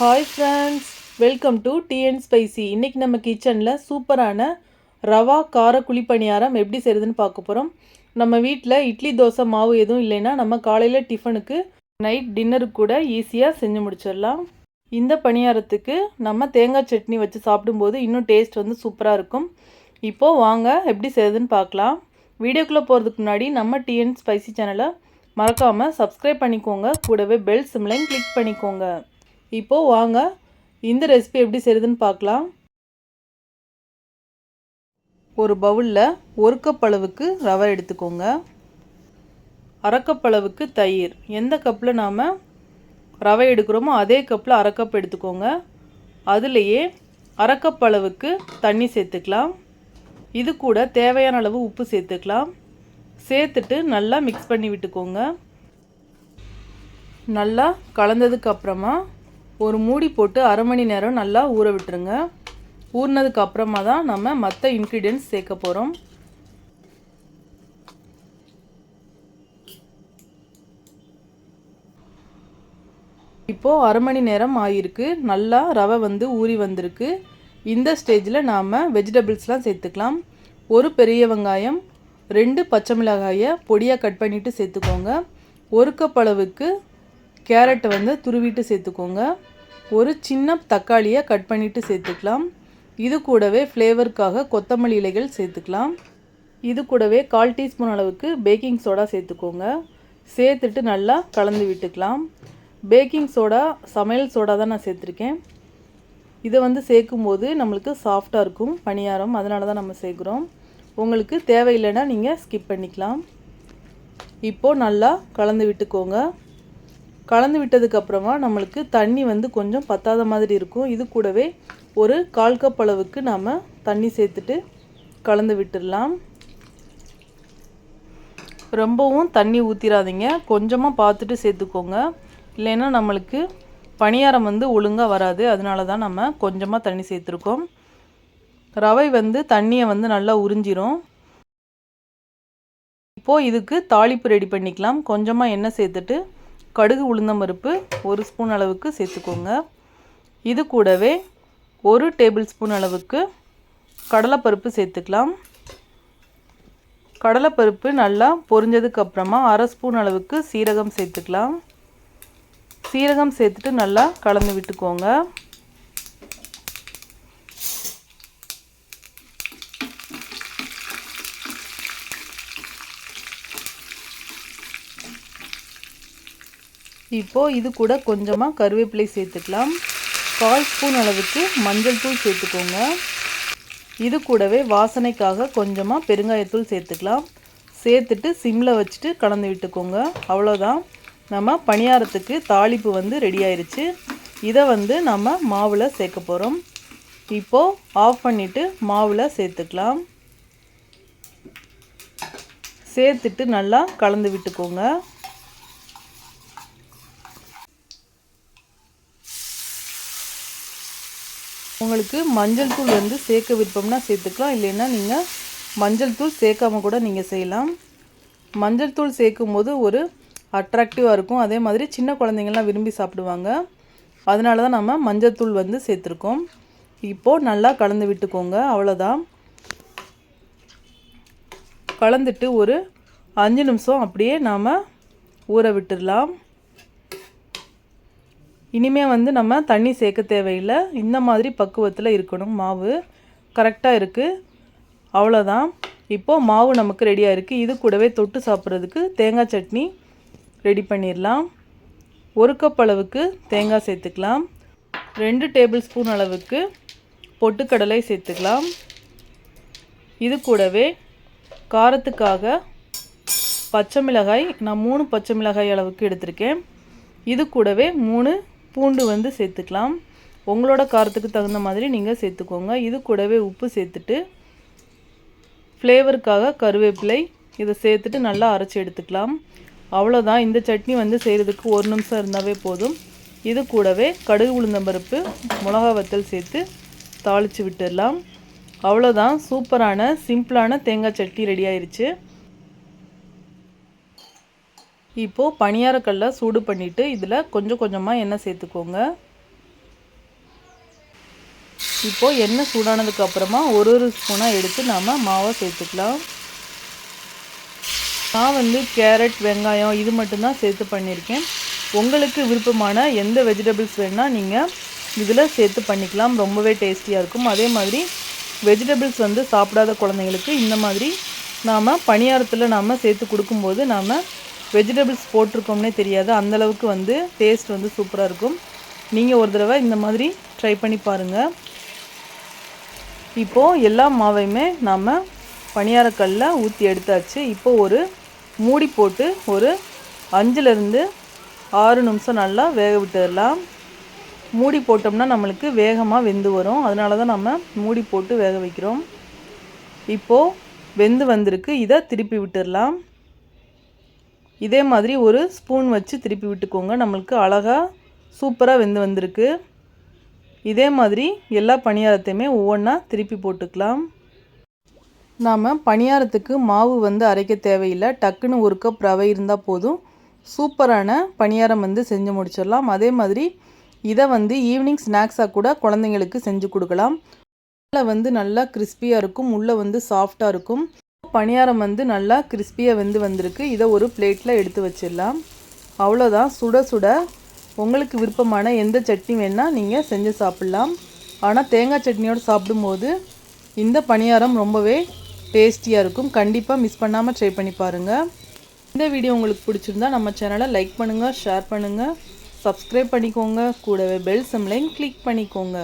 Hi friends welcome to TN spicy இன்றைக்கி நம்ம கிச்சனில் சூப்பரான ரவா கார குழிப்பணியாரம் எப்படி செய்கிறதுன்னு பார்க்க போகிறோம் நம்ம வீட்டில் இட்லி தோசை மாவு எதுவும் இல்லைன்னா நம்ம காலையில் டிஃபனுக்கு நைட் டின்னருக்கு கூட ஈஸியாக செஞ்சு முடிச்சிடலாம். இந்த பணியாரத்துக்கு நம்ம தேங்காய் சட்னி வச்சு சாப்பிடும்போது இன்னும் டேஸ்ட் வந்து சூப்பராக இருக்கும். இப்போது வாங்க எப்படி செய்கிறதுன்னு பார்க்கலாம். வீடியோக்குள்ளே போகிறதுக்கு முன்னாடி நம்ம டிஎன் ஸ்பைசி சேனலை மறக்காமல் சப்ஸ்கிரைப் பண்ணிக்கோங்க. கூடவே பெல் சிம்லையும் கிளிக் பண்ணிக்கோங்க. இப்போது வாங்க இந்த ரெசிபி எப்படி செய்யுதுன்னு பார்க்கலாம். ஒரு பவுலில் ஒரு கப் அளவுக்கு ரவை எடுத்துக்கோங்க. அரைக்கப் அளவுக்கு தயிர். எந்த கப்பில் நாம் ரவை எடுக்கிறோமோ அதே கப்பில் அரைக்கப் எடுத்துக்கோங்க. அதுலேயே அரைக்கப் அளவுக்கு தண்ணி சேர்த்துக்கலாம். இது கூட தேவையான அளவு உப்பு சேர்த்துக்கலாம். சேர்த்துட்டு நல்லா மிக்ஸ் பண்ணி விட்டுக்கோங்க. நல்லா கலந்ததுக்கு அப்புறமா ஒரு மூடி போட்டு அரை மணி நேரம் நல்லா ஊற விட்டுருங்க. ஊறினதுக்கு அப்புறமா தான் நம்ம மற்ற இன்க்ரீடியன்ஸ் சேர்க்க போகிறோம் இப்போது அரை மணி நேரம் ஆகிருக்கு நல்லா ரவை வந்து ஊறி வந்திருக்கு. இந்த ஸ்டேஜில் நாம் வெஜிடபிள்ஸ்லாம் சேர்த்துக்கலாம். ஒரு பெரிய வெங்காயம் ரெண்டு பச்சை மிளகாயை பொடியாக கட் பண்ணிவிட்டு சேர்த்துக்கோங்க. ஒரு கப் அளவுக்கு கேரட்டை வந்து துருவிட்டு சேர்த்துக்கோங்க. ஒரு சின்ன தக்காளியை கட் பண்ணிவிட்டு சேர்த்துக்கலாம். இது கூடவே ஃப்ளேவருக்காக கொத்தமல்லி இலைகள் சேர்த்துக்கலாம். இது கூடவே கால் டீஸ்பூன் அளவுக்கு பேக்கிங் சோடா சேர்த்துக்கோங்க. சேர்த்துட்டு நல்லா கலந்து விட்டுக்கலாம். பேக்கிங் சோடா சமையல் சோடா தான் நான் சேர்த்துருக்கேன். இதை வந்து சேர்க்கும்போது நம்மளுக்கு சாஃப்டாக இருக்கும் பணியாரம். அதனால தான் நம்ம சேர்க்குறோம். உங்களுக்கு தேவையில்லைன்னா நீங்கள் ஸ்கிப் பண்ணிக்கலாம். இப்போது நல்லா கலந்து விட்டுக்கோங்க. கலந்து விட்டதுக்கப்புறமா நம்மளுக்கு தண்ணி வந்து கொஞ்சம் பத்தாத மாதிரி இருக்கும். இது கூடவே ஒரு கால் கப் அளவுக்கு நாம் தண்ணி சேர்த்துட்டு கலந்து விட்டுடலாம். ரொம்பவும் தண்ணி ஊற்றிடாதீங்க கொஞ்சமாக பார்த்துட்டு சேர்த்துக்கோங்க. இல்லைன்னா நம்மளுக்கு பணியாரம் வந்து ஒழுங்காக வராது. அதனால தான் நம்ம கொஞ்சமாக தண்ணி சேர்த்துருக்கோம். ரவை வந்து தண்ணியை வந்து நல்லா உறிஞ்சிரும். இப்போது இதுக்கு தாளிப்பு ரெடி பண்ணிக்கலாம். கொஞ்சமாக எண்ணெய் சேர்த்துட்டு கடுகு உளுந்தம்பருப்பு ஒரு ஸ்பூன் அளவுக்கு சேர்த்துக்கோங்க. இது கூடவே ஒரு டேபிள் ஸ்பூன் அளவுக்கு கடலைப்பருப்பு சேர்த்துக்கலாம். கடலைப்பருப்பு நல்லா பொரிஞ்சதுக்கு அப்புறமா அரை ஸ்பூன் அளவுக்கு சீரகம் சேர்த்துக்கலாம். சீரகம் சேர்த்துட்டு நல்லா கலந்து விட்டுக்கோங்க. இப்போது இது கூட கொஞ்சமாக கருவேப்பிலை சேர்த்துக்கலாம். கால் ஸ்பூன் அளவுக்கு மஞ்சள் தூள் சேர்த்துக்கோங்க. இது கூடவே வாசனைக்காக கொஞ்சமாக பெருங்காயத்தூள் சேர்த்துக்கலாம். சேர்த்துட்டு சிம்மில் வச்சுட்டு கலந்து விட்டுக்கோங்க. அவ்வளோதான் நம்ம பணியாரத்துக்கு தாளிப்பு வந்து ரெடி ஆயிடுச்சு இதை வந்து நம்ம மாவில் சேர்க்க போகிறோம் இப்போது ஆஃப் பண்ணிவிட்டு மாவில் சேர்த்துக்கலாம். சேர்த்துட்டு நல்லா கலந்து விட்டுக்கோங்க. உங்களுக்கு மஞ்சள் தூள் வந்து சேர்க்க விருப்பம்னா சேர்த்துக்கலாம். இல்லைன்னா நீங்கள் மஞ்சள் தூள் சேர்க்காம கூட நீங்கள் செய்யலாம். மஞ்சள் தூள் சேர்க்கும் போது ஒரு அட்ராக்டிவாக இருக்கும். அதே மாதிரி சின்ன குழந்தைங்கள்லாம் விரும்பி சாப்பிடுவாங்க. அதனால தான் நம்ம மஞ்சள் தூள் வந்து சேர்த்துருக்கோம். இப்போது நல்லா கலந்து விட்டுக்கோங்க. அவ்வளோதான் கலந்துட்டு ஒரு அஞ்சு நிமிஷம் அப்படியே நாம் ஊற விட்டுடலாம். இனிமேல் வந்து நம்ம தண்ணி சேர்க்க தேவையில்லை. இந்த மாதிரி பக்குவத்தில் இருக்கணும். மாவு கரெக்டாக இருக்குது அவ்வளோதான் இப்போது மாவு நமக்கு ரெடியாக இருக்குது இது கூடவே தொட்டு சாப்பிட்றதுக்கு தேங்காய் சட்னி ரெடி பண்ணிடலாம். ஒரு கப் அளவுக்கு தேங்காய் சேர்த்துக்கலாம். ரெண்டு டேபிள் ஸ்பூன் அளவுக்கு பொட்டுக்கடலை சேர்த்துக்கலாம். இது கூடவே காரத்துக்காக பச்சை மிளகாய் நான் மூணு பச்சை மிளகாய் அளவுக்கு எடுத்திருக்கேன். இது கூடவே மூணு பூண்டு வந்து சேர்த்துக்கலாம். உங்களோட காரத்துக்கு தகுந்த மாதிரி நீங்கள் சேர்த்துக்கோங்க. இது கூடவே உப்பு சேர்த்துட்டு ஃப்ளேவருக்காக கருவேப்பிலை இதை சேர்த்துட்டு நல்லா அரைச்சி எடுத்துக்கலாம். அவ்வளோதான் இந்த சட்னி வந்து செய்கிறதுக்கு ஒரு நிமிஷம் இருந்தாவே போதும். இது கூடவே கடுகு உளுந்தம்பருப்பு மிளகா வத்தல் சேர்த்து தாளித்து விட்டுடலாம். அவ்வளோதான் சூப்பரான சிம்பிளான தேங்காய் சட்னி ரெடி ஆயிடுச்சு இப்போது பணியாரக்கல்லை சூடு பண்ணிவிட்டு இதில் கொஞ்சம் கொஞ்சமாக எண்ணெய் சேர்த்துக்கோங்க. இப்போது எண்ணெய் சூடானதுக்கு அப்புறமா ஒரு ஒரு ஸ்பூனாக எடுத்து நாம் மாவை சேர்த்துக்கலாம். நான் வந்து கேரட் வெங்காயம் இது மட்டும்தான் சேர்த்து பண்ணியிருக்கேன். உங்களுக்கு விருப்பமான எந்த வெஜிடபிள்ஸ் வேணால் நீங்கள் இதில் சேர்த்து பண்ணிக்கலாம். ரொம்பவே டேஸ்டியாக இருக்கும். அதே மாதிரி வெஜிடபிள்ஸ் வந்து சாப்பிடாத குழந்தைங்களுக்கு இந்த மாதிரி நாம் பணியாரத்தில் நாம் சேர்த்து கொடுக்கும்போது நாம் வெஜிடபிள்ஸ் போட்டிருக்கோம்னே தெரியாது. அந்தளவுக்கு வந்து டேஸ்ட் வந்து சூப்பராக இருக்கும். நீங்கள் ஒரு தடவை இந்த மாதிரி ட்ரை பண்ணி பாருங்கள் இப்போது எல்லா மாவையுமே நாம் பணியாரக்கல்லில் ஊற்றி எடுத்தாச்சு. இப்போது ஒரு மூடி போட்டு ஒரு அஞ்சுலேருந்து ஆறு நிமிஷம் நல்லா வேக விட்டுடலாம். மூடி போட்டோம்னா நம்மளுக்கு வேகமாக வெந்து வரும். அதனால தான் நம்ம மூடி போட்டு வேக வைக்கிறோம். இப்போது வெந்து வந்திருக்கு. இதை திருப்பி விட்டுடலாம். இதே மாதிரி ஒரு ஸ்பூன் வச்சு திருப்பி விட்டுக்கோங்க. நம்மளுக்கு அழகாக சூப்பராக வெந்து வந்திருக்கு. இதே மாதிரி எல்லா பணியாரத்தையுமே ஒவ்வொன்றா திருப்பி போட்டுக்கலாம். நாம் பணியாரத்துக்கு மாவு வந்து அரைக்க தேவையில்லை. டக்குன்னு ஒரு கப் ரவை இருந்தால் போதும். சூப்பரான பணியாரம் வந்து செஞ்சு முடிச்சிடலாம். அதே மாதிரி இதை வந்து ஈவினிங் ஸ்நாக்ஸாக கூட குழந்தைங்களுக்கு செஞ்சு கொடுக்கலாம். உள்ளே வந்து நல்லா கிறிஸ்பியாக இருக்கும். உள்ளே வந்து சாஃப்டாக இருக்கும். பணியாரம் வந்து நல்லா கிறிஸ்பியாக வெந்து வந்திருக்கு. இதை ஒரு பிளேட்டில் எடுத்து வச்சிடலாம். அவ்வளோதான் சுட சுட. உங்களுக்கு விருப்பமான எந்த சட்னி வேணால் நீங்கள் செஞ்சு சாப்பிட்லாம். ஆனால் தேங்காய் சட்னியோடு சாப்பிடும்போது இந்த பணியாரம் ரொம்பவே டேஸ்டியாக இருக்கும். கண்டிப்பாக மிஸ் பண்ணாமல் ட்ரை பண்ணி பாருங்கள் இந்த வீடியோ உங்களுக்கு பிடிச்சிருந்தா நம்ம சேனலை லைக் பண்ணுங்கள் ஷேர் பண்ணுங்கள் சப்ஸ்கிரைப் பண்ணிக்கோங்க. கூடவே பெல் சிம்லையும் கிளிக் பண்ணிக்கோங்க.